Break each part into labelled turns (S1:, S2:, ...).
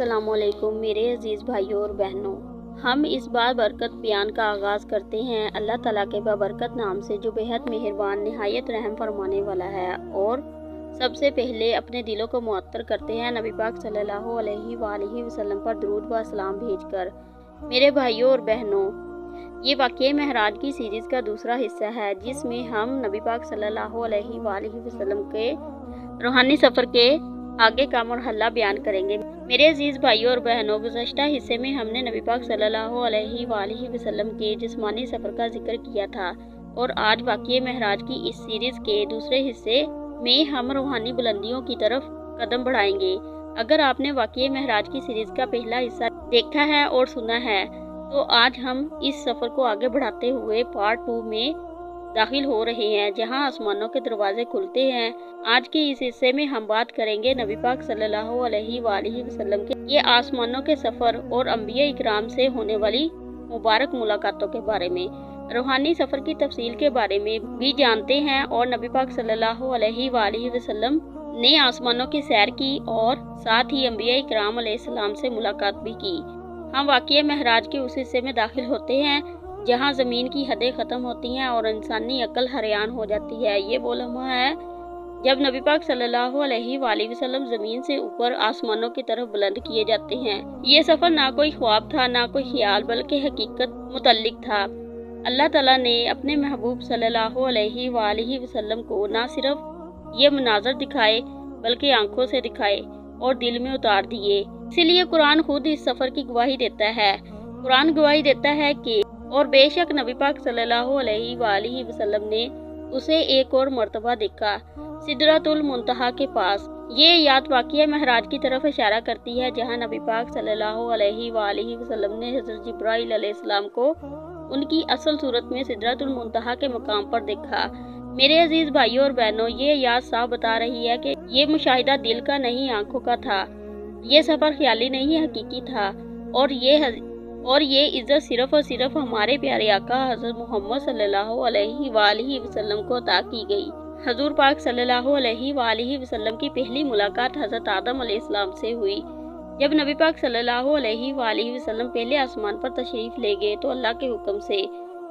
S1: السلام علیکم میرے عزیز بھائیوں اور بہنوں۔ ہم اس بار برکت بیان کا آغاز کرتے ہیں۔ اللہ تعالیٰ کے بابرکت نام سے، جو بہت مہربان، نہایت رحم فرمانے والا ہے۔ اور سب سے پہلے اپنے دلوں کو معطر کرتے ہیں نبی پاک صلی اللہ علیہ وآلہ وسلم پر درود و اسلام بھیج کر۔ میرے بھائیوں اور بہنوں، یہ واقعہ مہراج کی سیریز کا دوسرا حصہ ہے، جس میں ہم نبی پاک صلی اللہ علیہ وآلہ وسلم کے روحانی سفر کے آگے کا مرحلہ بیان کریں گے۔ میرے عزیز بھائیوں اور بہنوں، گزشتہ حصے میں ہم نے نبی پاک صلی اللہ علیہ وآلہ وسلم کے جسمانی سفر کا ذکر کیا تھا اور آج واقعی مہراج کی اس سیریز کے دوسرے حصے میں ہم روحانی بلندیوں کی طرف قدم بڑھائیں گے۔ اگر آپ نے واقعی مہراج کی سیریز کا پہلا حصہ دیکھا ہے اور سنا ہے، تو آج ہم اس سفر کو آگے بڑھاتے ہوئے پارٹ ٹو میں داخل ہو رہے ہیں۔ جہاں آسمانوں کے دروازے کھلتے ہیں۔ آج کے اس حصے میں ہم بات کریں گے نبی پاک صلی اللہ علیہ وآلہ وسلم کے۔ یہ آسمانوں کے سفر اور انبیاء اکرام سے ہونے والی مبارک ملاقاتوں کے بارے میں۔ روحانی سفر کی تفصیل کے بارے میں بھی جانتے ہیں اور نبی پاک صلی اللہ علیہ وآلہ وسلم نے آسمانوں کی سیر کی اور ساتھ ہی انبیاء اکرام علیہ السلام سے ملاقات بھی کی۔ ہم واقعی مہراج کے اس حصے میں داخل ہوتے ہیں۔ جہاں زمین کی حدیں ختم ہوتی ہیں اور انسانی عقل حریان ہو جاتی ہے، یہ وہ لمحہ ہے۔ جب نبی پاک صلی اللہ علیہ وآلہ وسلم زمین سے اوپر آسمانوں کی طرف بلند کیے جاتے ہیں، یہ سفر نہ کوئی خواب تھا، نہ کوئی خیال، بلکہ حقیقت متعلق تھا۔ اللہ تعالیٰ نے اپنے محبوب صلی اللہ علیہ وآلہ وسلم کو نہ صرف یہ مناظر دکھائے، بلکہ آنکھوں سے دکھائے اور دل میں اتار دیے۔ اسی لیے قرآن خود اس سفر کی گواہی دیتا ہے۔ قرآن گواہی دیتا ہے کہ اور بے شک نبی پاک صلی اللہ علیہ وآلہ وسلم نے اسے ایک اور مرتبہ دیکھا صدرت المنتہا کے پاس۔ یہ یاد واقعہ مہراج کی طرف اشارہ کرتی ہے، جہاں نبی پاک صلی اللہ علیہ وآلہ وسلم نے حضرت جبرائیل علیہ السلام کو ان کی اصل صورت میں صدرت المنتہا کے مقام پر دیکھا۔ میرے عزیز بھائیوں اور بہنوں، یہ یاد صاحب بتا رہی ہے کہ یہ مشاہدہ دل کا نہیں، آنکھوں کا تھا۔ یہ سفر خیالی نہیں، حقیقی تھا۔ اور یہ اور یہ عزت صرف اور صرف ہمارے پیارے آقا حضرت محمد صلی اللہ علیہ وآلہ وسلم کو عطا کی گئی۔ حضور پاک صلی اللہ علیہ وآلہ وسلم کی پہلی ملاقات حضرت آدم علیہ السلام سے ہوئی۔ جب نبی پاک صلی اللہ علیہ وآلہ وسلم پہلے آسمان پر تشریف لے گئے تو اللہ کے حکم سے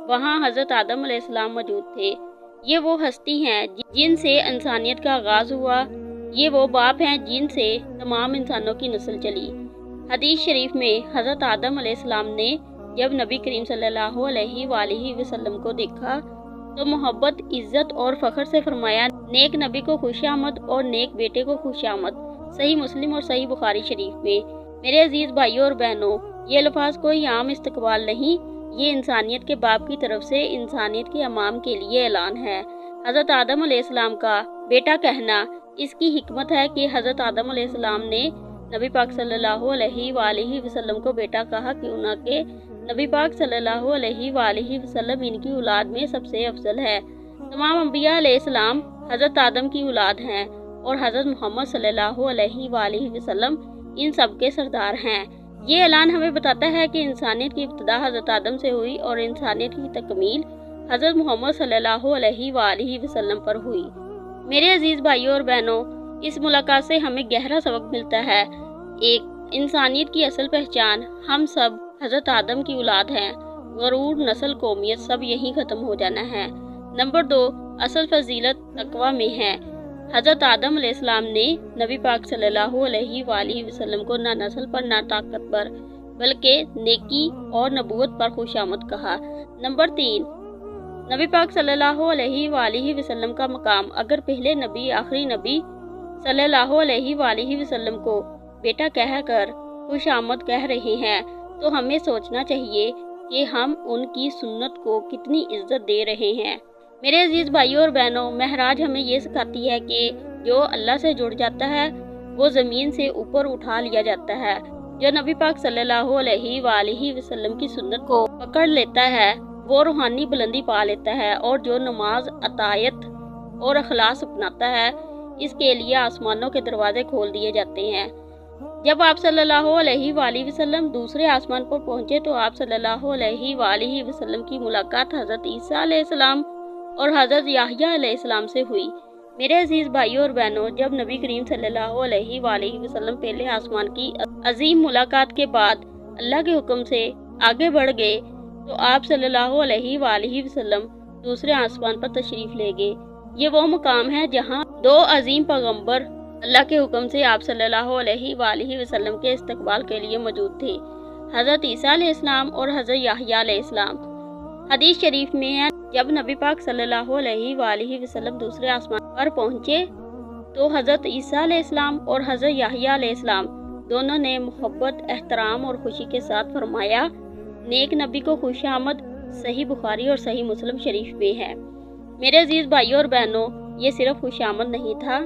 S1: وہاں حضرت آدم علیہ السلام موجود تھے۔ یہ وہ ہستی ہیں جن سے انسانیت کا آغاز ہوا۔ یہ وہ باپ ہیں جن سے تمام انسانوں کی نسل چلی۔ حدیث شریف میں حضرت آدم علیہ السلام نے جب نبی کریم صلی اللہ علیہ وآلہ وسلم کو دیکھا تو محبت، عزت اور فخر سے فرمایا، نیک نبی کو خوش آمد اور نیک بیٹے کو خوش آمد۔ صحیح مسلم اور صحیح بخاری شریف میں۔ میرے عزیز بھائیوں اور بہنوں، یہ الفاظ کوئی عام استقبال نہیں، یہ انسانیت کے باپ کی طرف سے انسانیت کے امام کے لیے اعلان ہے۔ حضرت آدم علیہ السلام کا بیٹا کہنا اس کی حکمت ہے کہ حضرت آدم علیہ السلام نے نبی پاک صلی اللہ علیہ وآلہ وسلم کو بیٹا کہا کیوں نہ کہ نبی پاک صلی اللہ علیہ وآلہ وسلم ان کی اولاد میں سب سے افضل ہے۔ تمام انبیاء علیہ السلام حضرت آدم کی اولاد ہیں اور حضرت محمد صلی اللہ علیہ وآلہ وسلم ان سب کے سردار ہیں۔ یہ اعلان ہمیں بتاتا ہے کہ انسانیت کی ابتدا حضرت آدم سے ہوئی اور انسانیت کی تکمیل حضرت محمد صلی اللہ علیہ وآلہ وسلم پر ہوئی۔ میرے عزیز بھائیوں اور بہنوں اس ملاقات سے ہمیں گہرا سبق ملتا ہے۔ ایک انسانیت کی اصل پہچان، ہم سب حضرت آدم کی اولاد ہیں۔ غرور، نسل، قومیت، سب یہی ختم ہو جانا ہے۔ نمبر دو، اصل فضیلت تقوی میں ہے۔ حضرت آدم علیہ السلام نے نبی پاک صلی اللہ علیہ وآلہ وسلم کو نہ نسل پر، نہ طاقت پر، بلکہ نیکی اور نبوت پر خوش آمد کہا۔ نمبر تین، نبی پاک صلی اللہ علیہ وآلہ وسلم کا مقام، اگر پہلے نبی، آخری نبی صلی اللہ علیہ وآلہ وسلم کو، بیٹا کہہ کر خوش آمد کہہ رہے ہیں، تو ہمیں سوچنا چاہیے کہ ہم ان کی سنت کو کتنی عزت دے رہے ہیں۔ میرے عزیز بھائیوں اور بہنوں، مہراج ہمیں یہ سکھاتی ہے کہ جو اللہ سے جڑ جاتا ہے، وہ زمین سے اوپر اٹھا لیا جاتا ہے۔ جو نبی پاک صلی اللہ علیہ وآلہ وسلم کی سنت کو پکڑ لیتا ہے، وہ روحانی بلندی پا لیتا ہے اور جو نماز عطایت اور اخلاص اپناتا ہے اس کے لیے آسمانوں کے دروازے کھول دیے جاتے ہیں۔ جب آپ صلی اللہ علیہ وآلہ وسلم دوسرے آسمان پر پہنچے تو آپ صلی اللہ علیہ وآلہ وسلم کی ملاقات حضرت عیسیٰ علیہ السلام اور حضرت یاہیہ علیہ السلام سے ہوئی۔ میرے عزیز بھائیوں اور بہنوں، جب نبی کریم صلی اللہ علیہ وآلہ وسلم پہلے آسمان کی عظیم ملاقات کے بعد اللہ کے حکم سے آگے بڑھ گئے تو آپ صلی اللہ علیہ وآلہ وسلم دوسرے آسمان پر تشریف لے گئے۔ یہ وہ مقام ہے جہاں دو عظیم پیغمبر اللہ کے حکم سے آپ صلی اللہ علیہ وآلہ وسلم کے استقبال کے لیے موجود تھے۔ حضرت عیسیٰ علیہ السلام اور حضرت یحییٰ علیہ السلام۔ حدیث شریف میں ہے، جب نبی پاک صلی اللہ علیہ وآلہ وسلم دوسرے آسمان پر پہنچے تو حضرت عیسیٰ علیہ السلام اور حضرت یحییٰ علیہ السلام دونوں نے محبت، احترام اور خوشی کے ساتھ فرمایا، نیک نبی کو خوش آمد، صحیح بخاری اور صحیح مسلم شریف میں ہے۔ میرے عزیز بھائیوں اور بہنوں، یہ صرف خوش آمد نہیں تھا،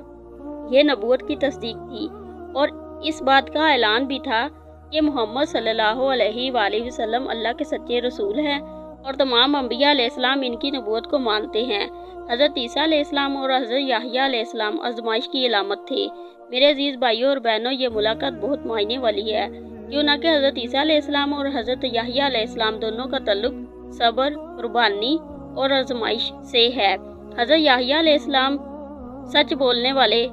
S1: یہ نبوت کی تصدیق تھی اور اس بات کا اعلان بھی تھا کہ محمد صلی اللہ علیہ وآلہ وسلم اللہ کے سچے رسول ہیں اور تمام انبیاء علیہ السلام ان کی نبوت کو مانتے ہیں۔ حضرت عیسیٰ علیہ السلام اور حضرت یحییٰ علیہ السلام ازمائش کی علامت تھے۔ میرے عزیز بھائیوں اور بہنوں، یہ ملاقات بہت معنی والی ہے۔ کیوں نہ کہ حضرت عیسیٰ علیہ السلام اور حضرت یحییٰ علیہ السلام دونوں کا تعلق صبر، قربانی اور ازمائش سے ہے۔ حضرت یحییٰ علیہ السلام سچ بولنے والے،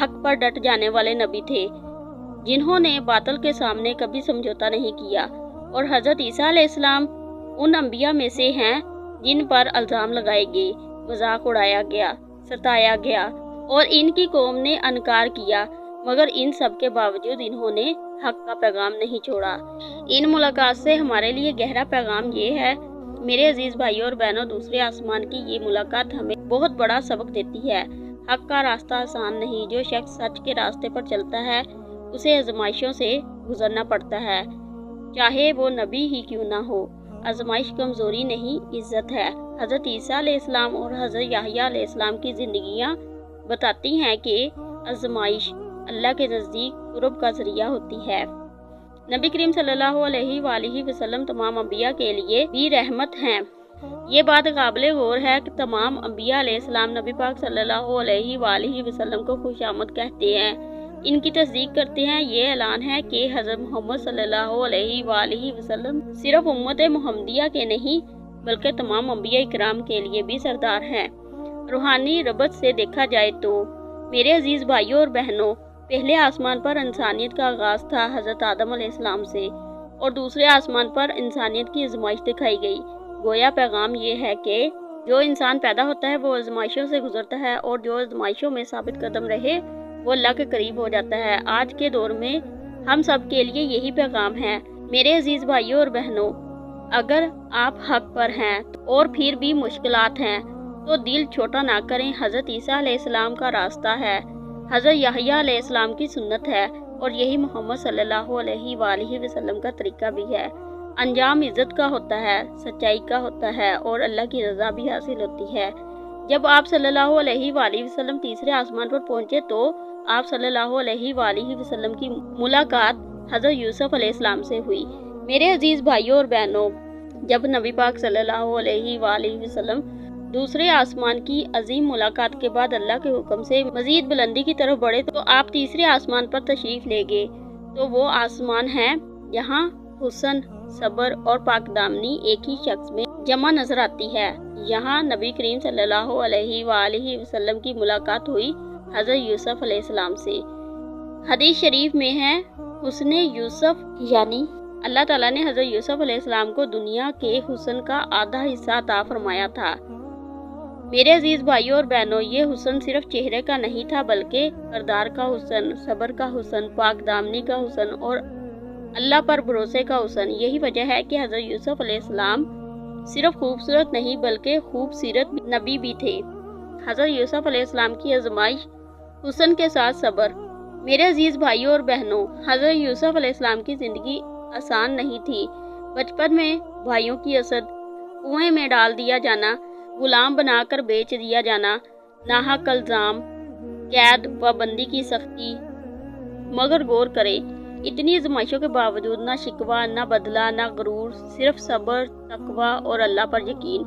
S1: حق پر ڈٹ جانے والے نبی تھے، جنہوں نے باطل کے سامنے کبھی سمجھوتا نہیں کیا۔ اور حضرت عیسیٰ علیہ السلام ان انبیاء میں سے ہیں جن پر الزام لگائے گئے، مذاق اڑایا گیا، ستایا گیا، اور ان کی قوم نے انکار کیا۔ مگر ان سب کے باوجود انہوں نے حق کا پیغام نہیں چھوڑا۔ ان ملاقات سے ہمارے لیے گہرا پیغام یہ ہے میرے عزیز بھائیوں اور بہنوں، دوسرے آسمان کی یہ ملاقات ہمیں بہت بڑا سبق دیتی ہے۔ حق کا راستہ آسان نہیں، جو شخص سچ کے راستے پر چلتا ہے، اسے آزمائشوں سے گزرنا پڑتا ہے۔ چاہے وہ نبی ہی کیوں نہ ہو، آزمائش کمزوری نہیں، عزت ہے۔ حضرت عیسیٰ علیہ السلام اور حضرت یحییٰ علیہ السلام کی زندگیاں بتاتی ہیں کہ آزمائش اللہ کے نزدیک قرب کا ذریعہ ہوتی ہے۔ نبی کریم صلی اللہ علیہ وآلہ وسلم تمام انبیاء کے لیے بھی رحمت ہیں۔ یہ بات قابل غور ہے کہ تمام انبیاء علیہ السلام نبی پاک صلی اللہ علیہ وآلہ وسلم کو خوش آمد کہتے ہیں۔ ان کی تصدیق کرتے ہیں، یہ اعلان ہے کہ حضرت محمد صلی اللہ علیہ وآلہ وسلم صرف امت محمدیہ کے نہیں، بلکہ تمام انبیاء اکرام کے لیے بھی سردار ہیں۔ روحانی ربط سے دیکھا جائے تو میرے عزیز بھائیوں اور بہنوں پہلے آسمان پر انسانیت کا آغاز تھا حضرت آدم علیہ السلام سے، اور دوسرے آسمان پر انسانیت کی ازمائش دکھائی گئی۔ گویا پیغام یہ ہے کہ جو انسان پیدا ہوتا ہے وہ ازمائشوں سے گزرتا ہے، اور جو ازمائشوں میں ثابت قدم رہے وہ اللہ کے قریب ہو جاتا ہے۔ آج کے دور میں ہم سب کے لیے یہی پیغام ہے، میرے عزیز بھائیوں اور بہنوں، اگر آپ حق پر ہیں اور پھر بھی مشکلات ہیں، تو دل چھوٹا نہ کریں۔ حضرت عیسیٰ علیہ السلام کا راستہ ہے۔ حضرت یحییٰ علیہ السلام کی سنت ہے اور یہی محمد صلی اللہ علیہ وآلہ وسلم کا طریقہ بھی ہے۔ انجام عزت کا ہوتا ہے، سچائی کا ہوتا ہے اور اللہ کی رضا بھی حاصل ہوتی ہے۔ جب آپ صلی اللہ علیہ وآلہ وسلم تیسرے آسمان پر پہنچے تو آپ صلی اللہ علیہ وآلہ وسلم کی ملاقات حضرت یوسف علیہ السلام سے ہوئی۔ میرے عزیز بھائیوں اور بہنوں، جب نبی پاک صلی اللہ علیہ وآلہ وسلم دوسرے آسمان کی عظیم ملاقات کے بعد اللہ کے حکم سے مزید بلندی کی طرف بڑھے تو آپ تیسرے آسمان پر تشریف لے گئے۔ تو وہ آسمان ہے یہاں حسن، صبر اور پاک دامنی ایک ہی شخص میں جمع نظر آتی ہے۔ یہاں نبی کریم صلی اللہ علیہ وآلہ وسلم کی ملاقات ہوئی حضرت یوسف علیہ السلام سے۔ حدیث شریف میں ہے، حسن یوسف یعنی اللہ تعالیٰ نے حضرت یوسف علیہ السلام کو دنیا کے حسن کا آدھا حصہ عطا فرمایا تھا۔ میرے عزیز بھائیوں اور بہنوں، یہ حسن صرف چہرے کا نہیں تھا، بلکہ کردار کا حسن، صبر کا حسن، پاک دامنی کا حسن اور اللہ پر بھروسے کا حسن۔ یہی وجہ ہے کہ حضرت یوسف علیہ السلام صرف خوبصورت نہیں، بلکہ خوبصورت نبی بھی تھے۔ حضرت یوسف علیہ السلام کی ازمائش حسن کے ساتھ صبر۔ میرے عزیز بھائیوں اور بہنوں، حضرت یوسف علیہ السلام کی زندگی آسان نہیں تھی۔ بچپن میں بھائیوں کی اسد کنویں میں ڈال دیا جانا غلام بنا کر بیچ دیا جانا، ناحق الزام قید و بندی کی سختی، مگر غور کرے، اتنی ازمائشوں کے باوجود نہ شکوہ، نہ بدلہ، نہ غرور، صرف صبر، تقوی اور اللہ پر یقین۔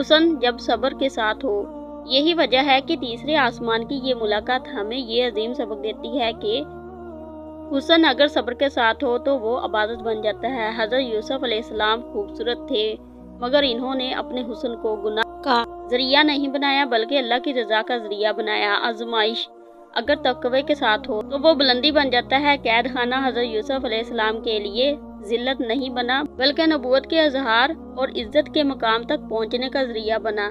S1: حسن جب صبر کے ساتھ ہو، یہی وجہ ہے کہ تیسرے آسمان کی یہ ملاقات ہمیں یہ عظیم سبق دیتی ہے کہ حسن اگر صبر کے ساتھ ہو تو وہ عبادت بن جاتا ہے۔ حضرت یوسف علیہ السلام خوبصورت تھے۔ مگر انہوں نے اپنے حسن کو گناہ کا ذریعہ نہیں بنایا، بلکہ اللہ کی رضا کا ذریعہ بنایا۔ آزمائش اگر تقوی کے ساتھ ہو تو وہ بلندی بن جاتا ہے۔ قید خانہ حضرت یوسف علیہ السلام کے لیے ذلت نہیں بنا، بلکہ نبوت کے اظہار اور عزت کے مقام تک پہنچنے کا ذریعہ بنا۔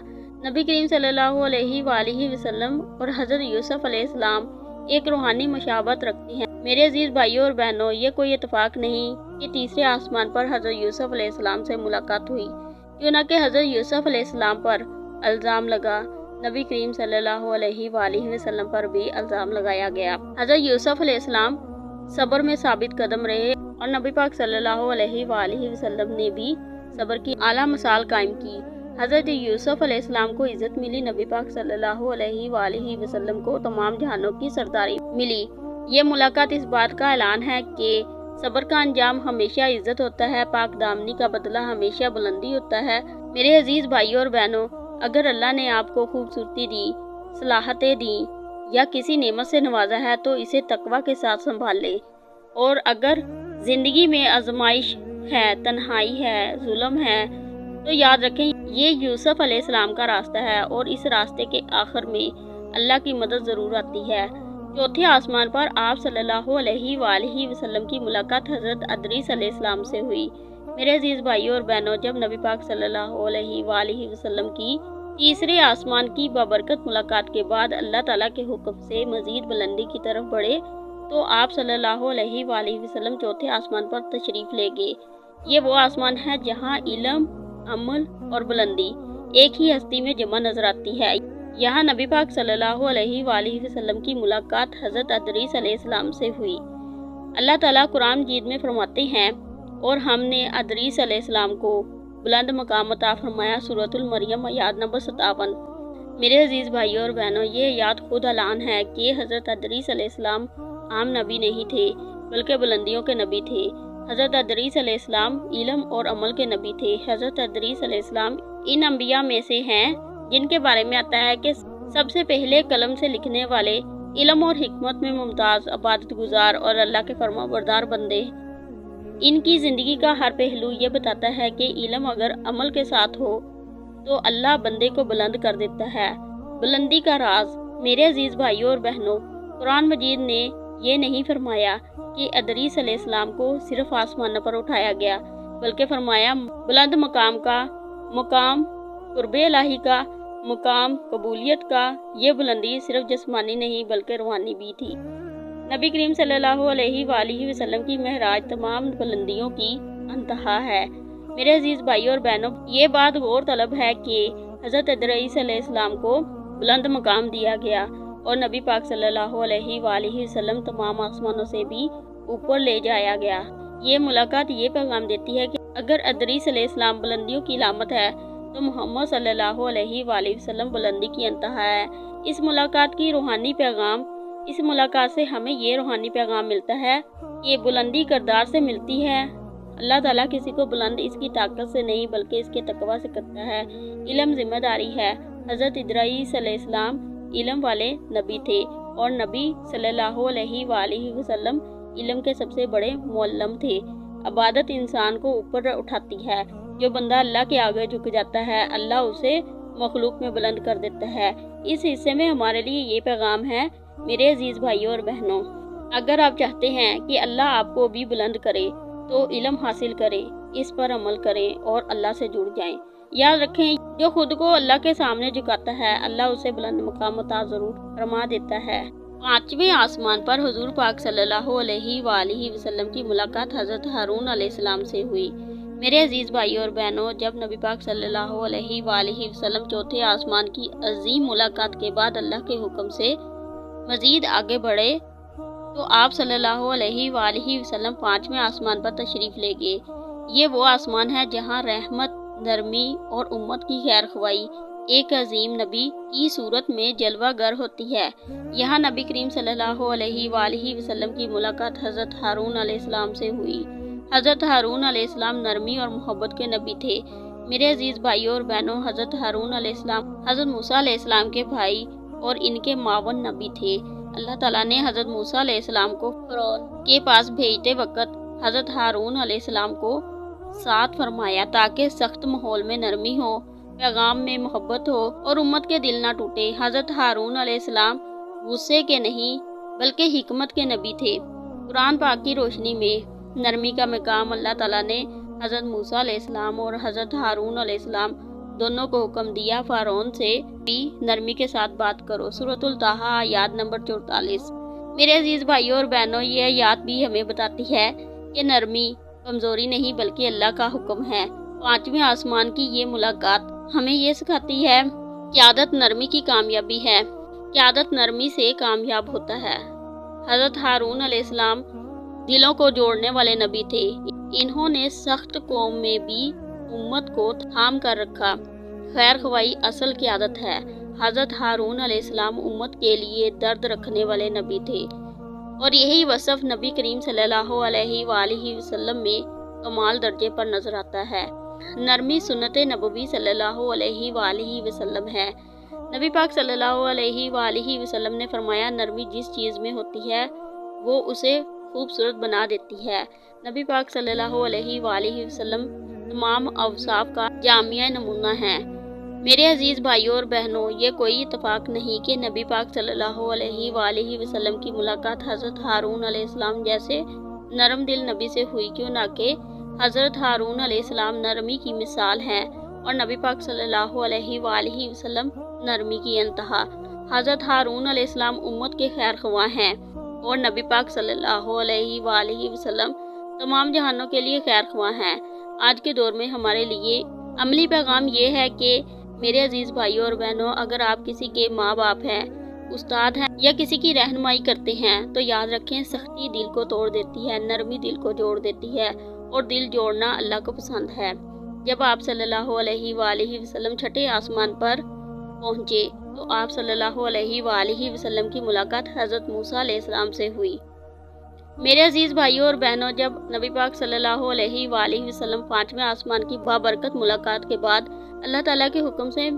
S1: نبی کریم صلی اللہ علیہ وآلہ وسلم اور حضرت یوسف علیہ السلام ایک روحانی مشابت رکھتے ہیں۔ میرے عزیز بھائیوں اور بہنوں، یہ کوئی اتفاق نہیں کہ تیسرے آسمان پر حضرت یوسف علیہ السلام سے ملاقات ہوئی۔ کیوں حضرت یوسف علیہ السلام پر الزام لگا۔ نبی کریم صلی اللہ علیہ وآلہ وسلم پر بھی الزام لگایا گیا۔ حضرت یوسف علیہ السلام صبر میں ثابت قدم رہے اور نبی پاک صلی اللہ علیہ وآلہ وسلم نے بھی صبر کی اعلیٰ مثال قائم کی۔ حضرت یوسف علیہ السلام کو عزت ملی، نبی پاک صلی اللہ علیہ وآلہ وسلم کو تمام جہانوں کی سرداری ملی۔ یہ ملاقات اس بات کا اعلان ہے کہ صبر کا انجام ہمیشہ عزت ہوتا ہے، پاک دامنی کا بدلہ ہمیشہ بلندی ہوتا ہے۔ میرے عزیز بھائیوں اور بہنوں، اگر اللہ نے آپ کو خوبصورتی دی صلاحتیں دی یا کسی نعمت سے نوازا ہے تو اسے تقوی کے ساتھ سنبھال لے۔ اور اگر زندگی میں آزمائش ہے، تنہائی ہے، ظلم ہے، تو یاد رکھیں، یہ یوسف علیہ السلام کا راستہ ہے اور اس راستے کے آخر میں اللہ کی مدد ضرور آتی ہے۔ چوتھے آسمان پر آپ صلی اللہ علیہ وآلہ وسلم کی ملاقات حضرت ادریس علیہ السلام سے ہوئی۔ میرے عزیز بھائیوں اور بہنوں، جب نبی پاک صلی اللہ علیہ وآلہ وسلم کی تیسرے آسمان کی بابرکت ملاقات کے بعد اللہ تعالیٰ کے حکم سے مزید بلندی کی طرف بڑھے، تو آپ صلی اللہ علیہ وآلہ وسلم چوتھے آسمان پر تشریف لے گئے۔ یہ وہ آسمان ہے جہاں علم، عمل اور بلندی ایک ہی ہستی میں جمع نظر آتی ہے۔ یہاں نبی پاک صلی اللہ علیہ وآلہ وسلم کی ملاقات حضرت ادریس علیہ السلام سے ہوئی۔ اللہ تعالیٰ قرآن جید میں فرماتے ہیں، اور ہم نے ادریس علیہ السلام کو بلند مقام عطا فرمایا صورت المریم، یاد نمبر ستاون۔ میرے عزیز بھائیوں اور بہنوں، یہ یاد خود اعلان ہے کہ حضرت ادریس علیہ السلام عام نبی نہیں تھے، بلکہ بلندیوں کے نبی تھے۔ حضرت ادریس علیہ السلام علم اور عمل کے نبی تھے۔ حضرت ادریس علیہ السلام ان انبیاء میں سے ہیں۔ جن کے بارے میں آتا ہے کہ سب سے پہلے قلم سے لکھنے والے علم اور حکمت میں ممتاز، عبادت گزار اور اللہ کے فرما بردار بندے ان کی زندگی کا ہر پہلو یہ بتاتا ہے کہ علم اگر عمل کے ساتھ ہو تو اللہ بندے کو بلند کر دیتا ہے۔ بلندی کا راز میرے عزیز بھائیوں اور بہنوں، قرآن مجید نے یہ نہیں فرمایا کہ ادریس علیہ السلام کو صرف آسمان پر اٹھایا گیا، بلکہ فرمایا بلند مقام کا مقام قرب الہی کا مقام، قبولیت کا یہ بلندی صرف جسمانی نہیں بلکہ روحانی بھی تھی۔ نبی کریم صلی اللہ علیہ وآلہ وسلم کی مہراج تمام بلندیوں کی انتہا ہے۔ میرے عزیز بھائیوں اور بہنوں، یہ بات غور طلب ہے کہ حضرت ادریس علیہ السلام کو بلند مقام دیا گیا اور نبی پاک صلی اللہ علیہ وآلہ وسلم تمام آسمانوں سے بھی اوپر لے جایا گیا۔ یہ ملاقات یہ پیغام دیتی ہے کہ اگر ادریس علیہ السلام بلندیوں کی علامت ہے تو محمد صلی اللہ علیہ وآلہ وسلم بلندی کی انتہا ہے۔ اس ملاقات کی روحانی پیغام، اس ملاقات سے ہمیں یہ روحانی پیغام ملتا ہے کہ بلندی کردار سے ملتی ہے۔ اللہ تعالیٰ کسی کو بلند اس کی طاقت سے نہیں، بلکہ اس کے تقوی سے کرتا ہے۔ علم ذمہ داری ہے۔ حضرت ادریس علیہ السلام علم والے نبی تھے اور نبی صلی اللہ علیہ وآلہ وسلم علم کے سب سے بڑے معلم تھے۔ عبادت انسان کو اوپر اٹھاتی ہے۔ جو بندہ اللہ کے آگے جھک جاتا ہے، اللہ اسے مخلوق میں بلند کر دیتا ہے۔ اس حصے میں ہمارے لیے یہ پیغام ہے، میرے عزیز بھائیوں اور بہنوں، اگر آپ چاہتے ہیں کہ اللہ آپ کو بھی بلند کرے تو علم حاصل کریں اس پر عمل کریں اور اللہ سے جڑ جائیں۔ یاد رکھیں، جو خود کو اللہ کے سامنے جھکاتا ہے، اللہ اسے بلند مقام عطا ضرور فرما دیتا ہے۔ پانچویں آسمان پر حضور پاک صلی اللہ علیہ وآلہ وسلم کی ملاقات حضرت ہارون علیہ السلام سے ہوئی۔ میرے عزیز بھائی اور بہنوں، جب نبی پاک صلی اللہ علیہ وآلہ وسلم چوتھے آسمان کی عظیم ملاقات کے بعد اللہ کے حکم سے مزید آگے بڑھے، تو آپ صلی اللہ علیہ وآلہ وسلم پانچویں آسمان پر تشریف لے گئے۔ یہ وہ آسمان ہے جہاں رحمت، نرمی اور امت کی خیر خوائی ایک عظیم نبی کی صورت میں جلوہ گر ہوتی ہے۔ یہاں نبی کریم صلی اللہ علیہ وآلہ وسلم کی ملاقات حضرت ہارون علیہ السلام سے ہوئی۔ حضرت ہارون علیہ السلام نرمی اور محبت کے نبی تھے۔ میرے عزیز بھائیوں اور بہنوں، حضرت ہارون علیہ السلام، حضرت موسیٰ علیہ السلام کے بھائی اور ان کے معاون نبی تھے۔ اللہ تعالیٰ نے حضرت موسیٰ علیہ السلام کو فرون کے پاس بھیجتے وقت حضرت ہارون علیہ السلام کو ساتھ فرمایا تاکہ سخت ماحول میں نرمی ہو، پیغام میں محبت ہو اور امت کے دل نہ ٹوٹے۔ حضرت ہارون علیہ السلام غصے کے نہیں، بلکہ حکمت کے نبی تھے۔ قرآن پاک کی روشنی میں نرمی کا مقام اللہ تعالیٰ نے حضرت موسیٰ علیہ السلام اور حضرت ہارون علیہ السلام دونوں کو حکم دیا فارون سے بھی نرمی کے ساتھ بات کرو۔ صورت الطحا یاد نمبر چورتالیس۔ میرے عزیز بھائیوں اور بہنوں، یہ یاد بھی ہمیں بتاتی ہے کہ نرمی کمزوری نہیں بلکہ اللہ کا حکم ہے۔ پانچویں آسمان کی یہ ملاقات ہمیں یہ سکھاتی ہے، قیادت نرمی کی کامیابی ہے۔ قیادت نرمی سے کامیاب ہوتا ہے۔ حضرت ہارون علیہ السلام دلوں کو جوڑنے والے نبی تھے۔ انہوں نے سخت قوم میں بھی امت کو تھام کر رکھا۔ خیر خواہی اصل قیادت ہے۔ حضرت ہارون علیہ السلام امت کے لیے درد رکھنے والے نبی تھے۔ اور یہی وصف نبی کریم صلی اللہ علیہ وآلہ وسلم میں کمال درجے پر نظر آتا ہے۔ نرمی سنت نبوی صلی اللہ علیہ وآلہ وسلم ہے۔ نبی پاک صلی اللہ علیہ وآلہ وسلم نے فرمایا، نرمی جس چیز میں ہوتی ہے، وہ اسے خوبصورت بنا دیتی ہے۔ نبی پاک صلی اللہ علیہ وآلہ وسلم تمام اوصاف کا جامعہ نمونہ ہے میرے عزیز بھائیوں اور بہنوں، یہ کوئی اتفاق نہیں کہ نبی پاک صلی اللہ علیہ وآلہ وسلم کی ملاقات حضرت ہارون علیہ السلام جیسے نرم دل نبی سے ہوئی کیوں نہ کہ حضرت ہارون علیہ السلام نرمی کی مثال ہیں اور نبی پاک صلی اللہ علیہ وآلہ وسلم نرمی کی انتہا۔ حضرت ہارون علیہ السلام امت کے خیر خواہ ہیں۔ اور نبی پاک صلی اللہ علیہ وآلہ وسلم تمام جہانوں کے لیے خیر خواہ ہیں۔ آج کے دور میں ہمارے لیے عملی پیغام یہ ہے کہ میرے عزیز بھائیوں اور بہنوں، اگر آپ کسی کے ماں باپ ہیں، استاد ہیں یا کسی کی رہنمائی کرتے ہیں، تو یاد رکھیں، سختی دل کو توڑ دیتی ہے، نرمی دل کو جوڑ دیتی ہے اور دل جوڑنا اللہ کو پسند ہے۔ جب آپ صلی اللہ علیہ وآلہ وسلم چھٹے آسمان پر پہنچے تو آپ صلی اللہ علیہ وآلہ وسلم کی ملاقات حضرت موسیٰ علیہ السلام سے ہوئی۔ میرے عزیز بھائیوں اور بہنوں، جب نبی پاک صلی اللہ علیہ وآلہ وسلم پانچویں آسمان کی بابرکت ملاقات کے بعد اللہ تعالیٰ کے حکم سے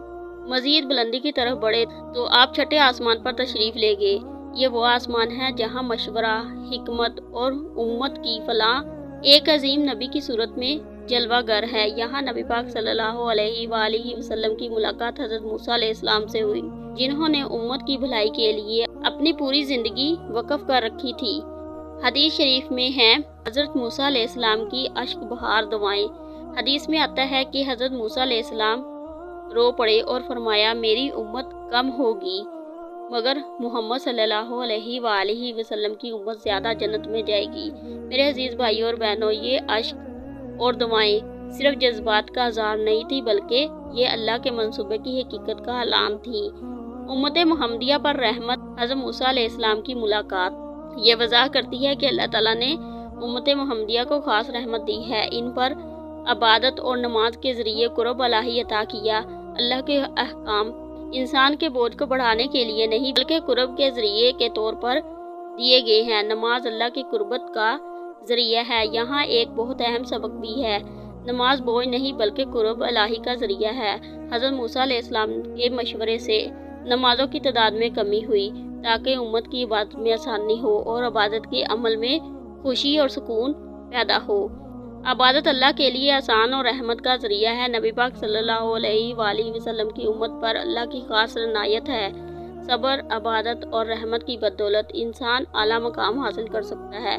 S1: مزید بلندی کی طرف بڑھے تو آپ چھٹے آسمان پر تشریف لے گئے۔ یہ وہ آسمان ہے جہاں مشورہ، حکمت اور امت کی فلاح ایک عظیم نبی کی صورت میں جلوہ گر ہے۔ یہاں نبی پاک صلی اللہ علیہ وآلہ وسلم کی ملاقات حضرت موسیٰ علیہ السلام سے ہوئی، جنہوں نے امت کی بھلائی کے لیے اپنی پوری زندگی وقف کر رکھی تھی۔ حدیث شریف میں ہیں حضرت موسیٰ علیہ السلام کی اشک بہار دعائیں۔ حدیث میں آتا ہے کہ حضرت موسیٰ علیہ السلام رو پڑے اور فرمایا، میری امت کم ہوگی، مگر محمد صلی اللہ علیہ وآلہ وسلم کی امت زیادہ جنت میں جائے گی۔ میرے عزیز بھائیوں اور بہنوں، یہ عشق اور دعائیں۔ صرف جذبات کا اظہار نہیں تھی، بلکہ یہ اللہ کے منصوبے کی حقیقت کا اعلان تھی۔ امت محمدیہ پر رحمت، حضرت موسیٰ علیہ السلام کی ملاقات۔ یہ وضاح کرتی ہے کہ اللہ تعالیٰ نے امت محمدیہ کو خاص رحمت دی ہے۔ ان پر عبادت اور نماز کے ذریعے قرب الہی عطا کیا۔ اللہ کے احکام انسان کے بوجھ کو بڑھانے کے لیے نہیں، بلکہ قرب کے ذریعے کے طور پر دیے گئے ہیں۔ نماز اللہ کی قربت کا ذریعہ ہے۔ یہاں ایک بہت اہم سبق بھی ہے۔ نماز بوجھ نہیں بلکہ قرب الہی کا ذریعہ ہے۔ حضرت موسیٰ علیہ السلام کے مشورے سے نمازوں کی تعداد میں کمی ہوئی تاکہ امت کی عبادت میں آسانی ہو اور عبادت کے عمل میں خوشی اور سکون پیدا ہو۔ عبادت اللہ کے لیے آسان اور رحمت کا ذریعہ ہے۔ نبی پاک صلی اللہ علیہ وآلہ وسلم کی امت پر اللہ کی خاص رنایت ہے۔ صبر، عبادت اور رحمت کی بدولت انسان اعلیٰ مقام حاصل کر سکتا ہے۔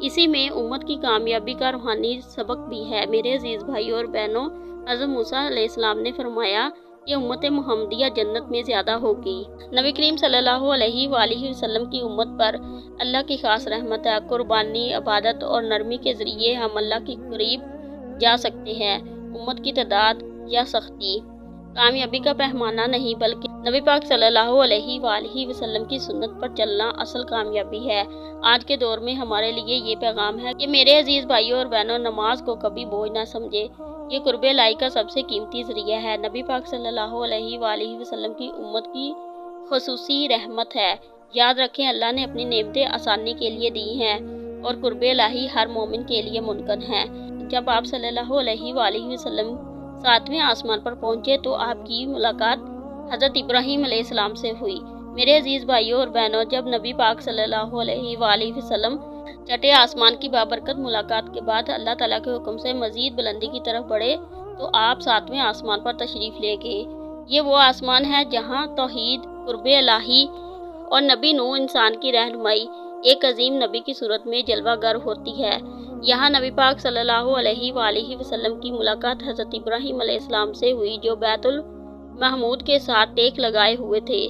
S1: اسی میں امت کی کامیابی کا روحانی سبق بھی ہے۔ میرے عزیز بھائیوں اور بہنوں، حضرت موسیٰ علیہ السلام نے فرمایا کہ امت محمدیہ جنت میں زیادہ ہوگی۔ نبی کریم صلی اللہ علیہ وآلہ وسلم کی امت پر اللہ کی خاص رحمت ہے۔ قربانی، عبادت اور نرمی کے ذریعے ہم اللہ کی قریب جا سکتے ہیں۔ امت کی تعداد یا سختی۔ کامیابی کا پیمانہ نہیں، بلکہ نبی پاک صلی اللہ علیہ وآلہ وسلم کی سنت پر چلنا اصل کامیابی ہے۔ آج کے دور میں ہمارے لیے یہ پیغام ہے کہ میرے عزیز بھائیوں اور بہنوں، نماز کو کبھی بوجھ نہ سمجھے۔ یہ قرب لائی کا سب سے قیمتی ذریعہ ہے۔ نبی پاک صلی اللہ علیہ وآلہ وسلم کی امت کی خصوصی رحمت ہے۔ یاد رکھیں، اللہ نے اپنی نعمتیں آسانی کے لیے دی ہیں اور قرب لاہی ہر مومن کے لیے ممکن ہے جب آپ صلی اللہ علیہ وآلہ وسلم ساتویں آسمان پر پہنچے تو آپ کی ملاقات حضرت ابراہیم علیہ السلام سے ہوئی۔ میرے عزیز بھائیوں اور بہنوں، جب نبی پاک صلی اللہ علیہ وآلہ وسلم چٹے آسمان کی بابرکت ملاقات کے بعد اللہ تعالیٰ کے حکم سے مزید بلندی کی طرف بڑھے تو آپ ساتویں آسمان پر تشریف لے گئے۔ یہ وہ آسمان ہے جہاں توحید، قرب الہی اور نبی نو انسان کی رہنمائی ایک عظیم نبی کی صورت میں جلوہ گر ہوتی ہے۔ یہاں نبی پاک صلی اللہ علیہ وآلہ وسلم کی ملاقات حضرت ابراہیم علیہ السلام سے ہوئی، جو بیت المحمود کے ساتھ ٹیک لگائے ہوئے تھے۔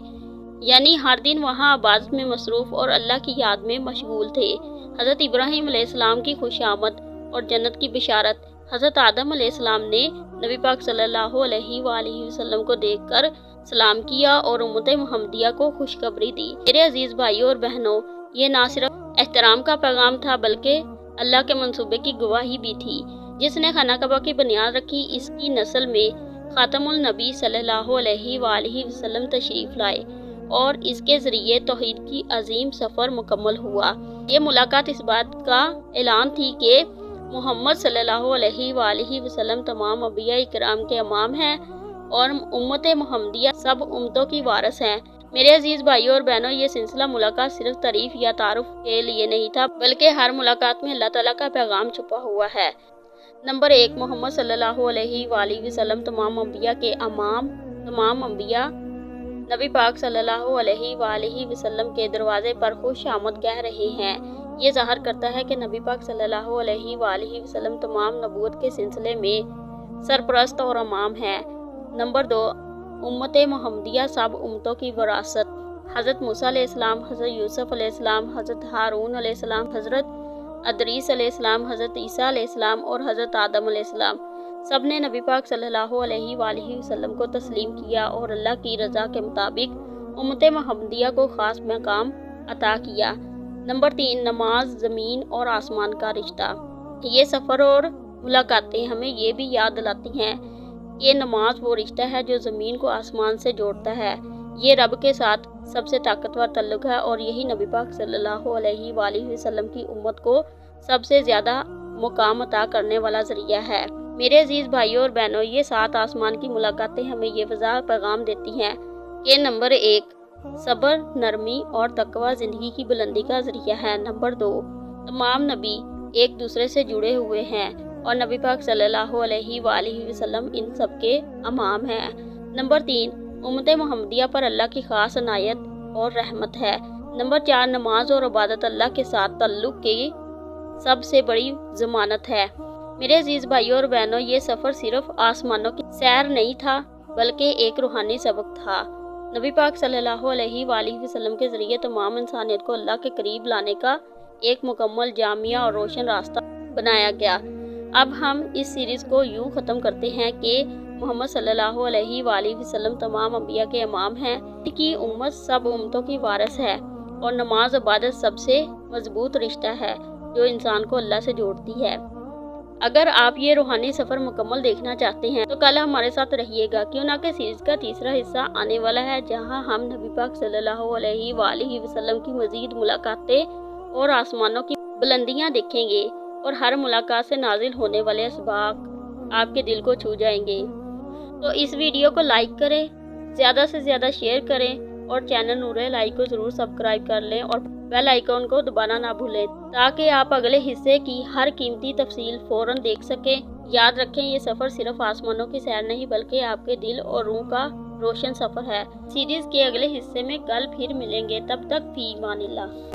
S1: یعنی ہر دن وہاں عبادت میں مصروف اور اللہ کی یاد میں مشغول تھے۔ حضرت ابراہیم علیہ السلام کی خوش آمد اور جنت کی بشارت۔ حضرت آدم علیہ السلام نے نبی پاک صلی اللہ علیہ وآلہ وسلم کو دیکھ کر سلام کیا اور امت محمدیہ کو خوشخبری دی۔ میرے عزیز بھائیوں اور بہنوں یہ نہ صرف احترام کا پیغام تھا بلکہ اللہ کے منصوبے کی گواہی بھی تھی۔ جس نے خانہ کعبہ کی بنیاد رکھی، اس کی نسل میں خاتم النبی صلی اللہ علیہ وآلہ وسلم تشریف لائے اور اس کے ذریعے توحید کی عظیم سفر مکمل ہوا۔ یہ ملاقات اس بات کا اعلان تھی کہ محمد صلی اللہ علیہ وآلہ وسلم تمام انبیاء اکرام کے امام ہیں اور امت محمدیہ سب امتوں کی وارث ہیں۔ میرے عزیز بھائیوں اور بہنوں، یہ سلسلہ ملاقات صرف تعریف یا تعارف کے لیے نہیں تھا، بلکہ ہر ملاقات میں اللہ تعالیٰ کا پیغام چھپا ہوا ہے۔ نمبر ایک، محمد صلی اللہ علیہ وآلہ وسلم، تمام انبیاء کے امام، تمام انبیاء، نبی پاک صلی اللہ علیہ وآلہ وسلم کے دروازے پر خوش آمد کہہ رہے ہیں۔ یہ ظاہر کرتا ہے کہ نبی پاک صلی اللہ علیہ وآلہ وسلم تمام نبوت کے سلسلے میں سرپرست اور امام ہیں۔ نمبر دو امت محمدیہ سب امتوں کی وراثت۔ حضرت موسیٰ علیہ السلام، حضرت یوسف علیہ السلام، حضرت ہارون علیہ السلام، حضرت ادریس علیہ السلام، حضرت عیسیٰ علیہ السلام اور حضرت آدم علیہ السلام۔ سب نے نبی پاک صلی اللہ علیہ وآلہ وسلم کو تسلیم کیا اور اللہ کی رضا کے مطابق امت محمدیہ کو خاص مقام عطا کیا۔ نمبر تین، نماز، زمین اور آسمان کا رشتہ۔ یہ سفر اور ملاقاتیں ہمیں یہ بھی یاد دلاتی ہیں یہ نماز وہ رشتہ ہے جو زمین کو آسمان سے جوڑتا ہے۔ یہ رب کے ساتھ سب سے طاقتور تعلق ہے اور یہی نبی پاک صلی اللہ علیہ وآلہ وسلم کی امت کو سب سے زیادہ مقام عطا کرنے والا ذریعہ ہے۔ میرے عزیز بھائیوں اور بہنوں، یہ سات آسمان کی ملاقاتیں ہمیں یہ وضاح پیغام دیتی ہیں کہ نمبر ایک، صبر، نرمی اور تقوی زندگی کی بلندی کا ذریعہ ہے۔ نمبر دو، تمام نبی ایک دوسرے سے جڑے ہوئے ہیں۔ اور نبی پاک صلی اللہ علیہ وآلہ وسلم ان سب کے امام ہیں۔ نمبر تین، امت محمدیہ پر اللہ کی خاص عنایت اور رحمت ہے۔ نمبر چار، نماز اور عبادت اللہ کے ساتھ تعلق کی سب سے بڑی ضمانت ہے۔ میرے عزیز بھائیوں اور بہنوں، یہ سفر صرف آسمانوں کی سیر نہیں تھا، بلکہ ایک روحانی سبق تھا۔ نبی پاک صلی اللہ علیہ وآلہ وسلم کے ذریعے تمام انسانیت کو اللہ کے قریب لانے کا ایک مکمل جامعہ اور روشن راستہ بنایا گیا۔ اب ہم اس سیریز کو یوں ختم کرتے ہیں کہ محمد صلی اللہ علیہ وآلہ وسلم تمام انبیاء کے امام ہیں کی امت سب امتوں کی وارث ہے اور نماز عبادت سب سے مضبوط رشتہ ہے جو انسان کو اللہ سے جوڑتی ہے۔ اگر آپ یہ روحانی سفر مکمل دیکھنا چاہتے ہیں تو کل ہمارے ساتھ رہیے گا کیوں نہ کہ سیریز کا تیسرا حصہ آنے والا ہے، جہاں ہم نبی پاک صلی اللہ علیہ وآلہ وسلم کی مزید ملاقاتیں اور آسمانوں کی بلندیاں دیکھیں گے۔ اور ہر ملاقات سے نازل ہونے والے اسباق آپ کے دل کو چھو جائیں گے۔ تو اس ویڈیو کو لائک کریں، زیادہ سے زیادہ شیئر کریں اور چینل نور لائک کو ضرور سبسکرائب کر لیں اور بیل آئیکن کو دبانا نہ بھولیں تاکہ آپ اگلے حصے کی ہر قیمتی تفصیل فوراً دیکھ سکیں۔ یاد رکھیں، یہ سفر صرف آسمانوں کی سیر نہیں بلکہ آپ کے دل اور روح کا روشن سفر ہے۔ سیریز کے اگلے حصے میں کل پھر ملیں گے۔ تب تک فی مان اللہ۔